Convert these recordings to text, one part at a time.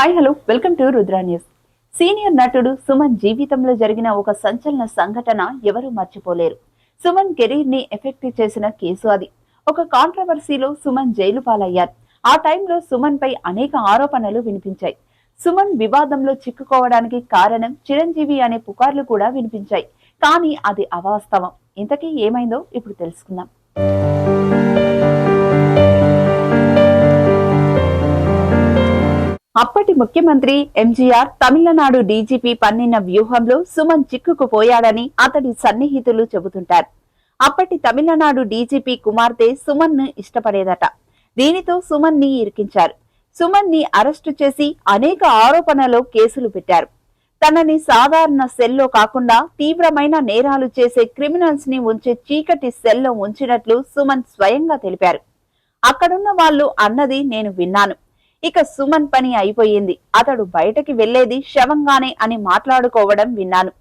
Hi hello. Welcome to Rudra news. Senior నటుడు సుమన్ జీవితంలో జరిగిన ఒక సంచలన సంఘటన ఎవరూ మర్చిపోలేరు. సుమన్ కెరీర్ని ఎఫెక్ట్ చేసిన కేసు అది. ఒక కాంట్రవర్సీలో సుమన్ జైలు పాలయ్యారు. ఆ టైంలో సుమన్ పై అనేక ఆరోపణలు వినిపించాయి. సుమన్ వివాదంలో చిక్కుకోవడానికి కారణం చిరంజీవి అనే పుకార్లు కూడా వినిపించాయి. కానీ అది అవాస్తవం. ఇంతకీ ఏమైందో ఇప్పుడు తెలుసుకుందాం. అప్పటి ముఖ్యమంత్రి ఎంజీఆర్ తమిళనాడు డీజీపీ పన్నిన వ్యూహంలో సుమన్ చిక్కుకుపోయాడని అతడి సన్నిహితులు చెబుతుంటారు. అప్పటి తమిళనాడు డీజీపీ కుమార్తె సుమన్ను ఇష్టపడేదట. దీనితో సుమన్ని ఇరికించారు. సుమన్ని అరెస్టు చేసి అనేక ఆరోపణలో కేసులు పెట్టారు. తనని సాధారణ సెల్లో కాకుండా తీవ్రమైన నేరాలు చేసే క్రిమినల్స్ని ఉంచే చీకటి సెల్లో ఉంచినట్లు సుమన్ స్వయంగా తెలిపారు. అక్కడున్న వాళ్ళు అన్నది నేను విన్నాను. ఇక సుమన్ పని అయిపోయింది. అతడు బయటకి వెళ్ళేది శవంగానే అని మాట్లాడుకోవడం విన్నాను.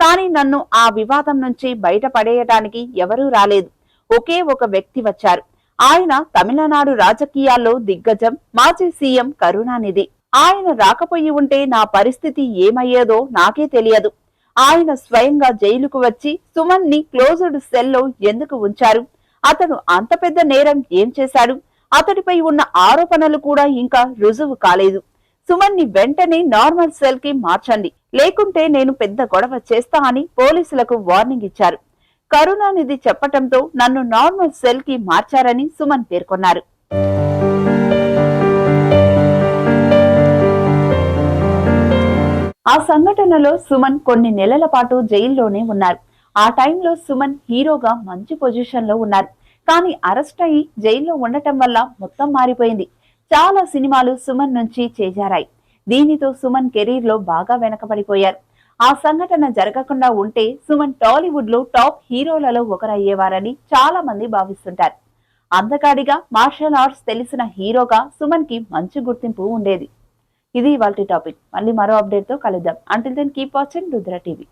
కానీ నన్ను ఆ వివాదం నుంచి బయటపడేయటానికి ఎవరూ రాలేదు. ఒకే ఒక వ్యక్తి వచ్చారు. ఆయన తమిళనాడు రాజకీయాల్లో దిగ్గజం మాజీ సీఎం కరుణానిధి. ఆయన రాకపోయి ఉంటే నా పరిస్థితి ఏమయ్యేదో నాకే తెలియదు. ఆయన స్వయంగా జైలుకు వచ్చి సుమన్ని క్లోజ్డ్ సెల్లో ఎందుకు ఉంచారు? అతను అంత పెద్ద నేరం ఏం చేశాడు? అతడిపై ఉన్న ఆరోపణలు కూడా ఇంకా రుజువు కాలేదు. సుమన్ని వెంటనే నార్మల్ సెల్కి మార్చండి. లేకుంటే నేను పెద్ద గొడవ చేస్తా అని పోలీసులకు వార్నింగ్ ఇచ్చారు. కరుణానిధి చెప్పటంతో నన్ను నార్మల్ సెల్కి మార్చారని సుమన్ పేర్కొన్నారు. ఆ సంఘటనలో సుమన్ కొన్ని నెలల పాటు జైల్లోనే ఉన్నారు. ఆ టైంలో సుమన్ హీరోగా మంచి పొజిషన్లో ఉన్నారు. కానీ అరెస్ట్ అయి జైల్లో ఉండటం వల్ల మొత్తం మారిపోయింది. చాలా సినిమాలు సుమన్ నుంచి చేజారాయి. దీనితో సుమన్ కెరీర్లో బాగా వెనకబడిపోయారు. ఆ సంఘటన జరగకుండా ఉంటే సుమన్ టాలీవుడ్లో టాప్ హీరోలలో ఒకరయ్యేవారని చాలా మంది భావిస్తుంటారు. అందగాడిగా మార్షల్ ఆర్ట్స్ తెలిసిన హీరోగా సుమన్కి మంచి గుర్తింపు ఉండేది. ఇది ఇవాళ టాపిక్. మళ్ళీ మరో అప్డేట్తో కలుద్దాం. Until then keep watching Rudra TV.